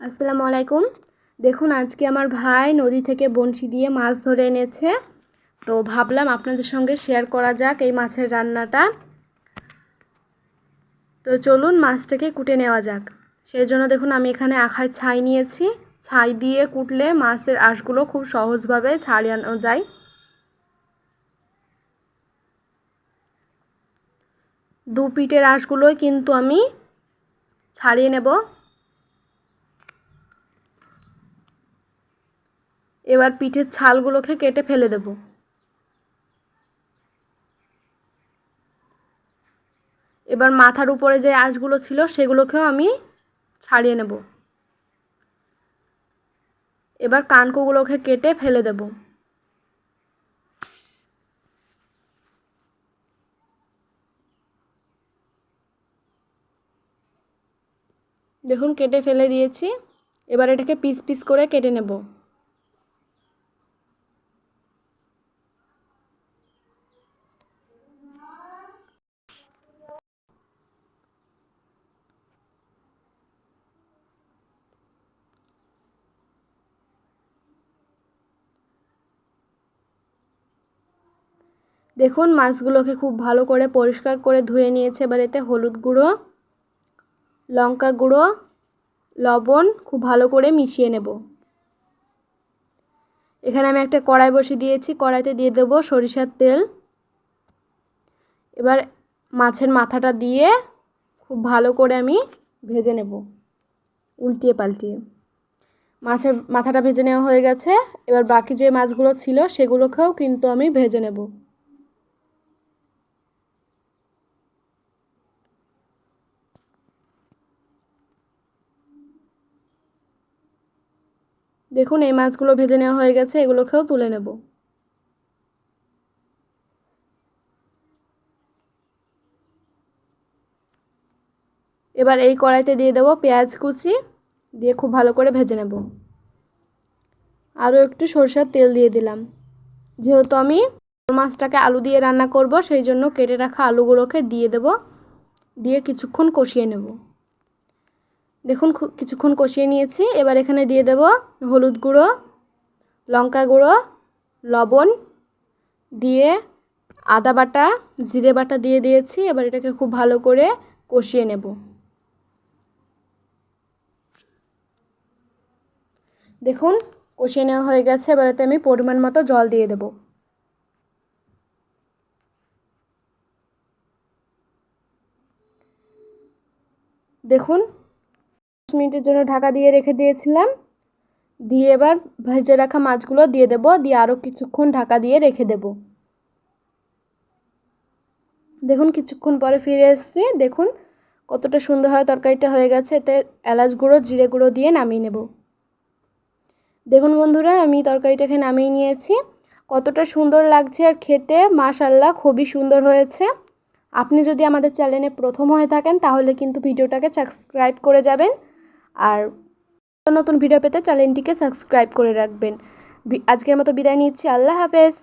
আসসালামু আলাইকুম। দেখুন, আজকে আমার ভাই নদী থেকে বঁড়শি দিয়ে মাছ ধরে এনেছে। তো ভাবলাম আপনাদের সঙ্গে শেয়ার করা যাক এই মাছের রান্নাটা। তো চলুন মাছটাকে কুটে নেওয়া যাক। সেই জন্য দেখুন, আমি এখানে আখায় ছাই নিয়েছি। ছাই দিয়ে কুটলে মাছের আঁশগুলো খুব সহজভাবে ছাড়িয়ানো যায়। দু পিঠের আঁশগুলোই কিন্তু আমি ছাড়িয়ে নেব। এবার পিঠের ছালগুলোকে কেটে ফেলে দেব। এবার মাথার উপরে যে আঁশগুলো ছিল সেগুলোকেও আমি ছাড়িয়ে নেব। এবার কানকুগুলোকে কেটে ফেলে দেব। দেখুন, কেটে ফেলে দিয়েছি। এবার এটাকে পিস পিস করে কেটে নেব। দেখুন, মাছগুলোকে খুব ভালো করে পরিষ্কার করে ধুয়ে নিয়েছে। এবার এতে হলুদ গুঁড়ো, লঙ্কা গুঁড়ো, লবণ খুব ভালো করে মিশিয়ে নেব। এখানে আমি একটা কড়াই বসিয়ে দিয়েছি। কড়াইতে দিয়ে দেবো সরিষার তেল। এবার মাছের মাথাটা দিয়ে খুব ভালো করে আমি ভেজে নেব, উল্টিয়ে পাল্টিয়ে। মাছের মাথাটা ভেজে নেওয়া হয়ে গেছে। এবার বাকি যে মাছগুলো ছিল, সেগুলোকেও কিন্তু আমি ভেজে নেব। দেখুন, এই মাছগুলো ভেজে নেওয়া হয়ে গেছে, এগুলোকেও তুলে নেব। এবার এই কড়াইতে দিয়ে দেবো পেঁয়াজ কুচি, দিয়ে খুব ভালো করে ভেজে নেব। আরও একটু সরষার তেল দিয়ে দিলাম। যেহেতু আমি মাছটাকে আলু দিয়ে রান্না করব, সেই জন্য কেটে রাখা আলুগুলোকে দিয়ে দেব, দিয়ে কিছুক্ষণ কষিয়ে নেব। দেখুন কিছুক্ষণ কষিয়ে নিয়েছি। এবার এখানে দিয়ে দেব হলুদ গুঁড়ো, লঙ্কা গুঁড়ো, লবণ দিয়ে আদা বাটা, জিরে বাটা দিয়ে দিয়েছি। এবার এটাকে খুব ভালো করে কষিয়ে নেব। দেখুন, কষিয়ে নেওয়া হয়ে গেছে। এবারেতে আমি পরিমাণ মতো জল দিয়ে দেব। দেখুন দশ মিনিটের জন্য ঢাকা দিয়ে রেখে দিয়েছিলাম। দিয়ে এবার ভেজে রাখা মাছগুলো দিয়ে দেব। দিয়ে আরও কিছুক্ষণ ঢাকা দিয়ে রেখে দেব। দেখুন, কিছুক্ষণ পরে ফিরে এসেছি। দেখুন, কতটা সুন্দর হয় তরকারিটা হয়ে গেছে। এতে এলাচ গুঁড়ো, জিরে গুঁড়ো দিয়ে নামিয়ে নেব। দেখুন বন্ধুরা, আমি তরকারিটাকে নামিয়ে নিয়েছি। কতটা সুন্দর লাগছে আর খেতে। মাশাল্লাহ খুবই সুন্দর হয়েছে। আপনি যদি আমাদের চ্যানেলে প্রথম হয়ে থাকেন, তাহলে কিন্তু ভিডিওটাকে সাবস্ক্রাইব করে যাবেন। আর নতুন ভিডিও পেতে চ্যানেলটিকে সাবস্ক্রাইব করে রাখবেন। আজকের মতো বিদায় নিচ্ছি। আল্লাহ হাফেজ।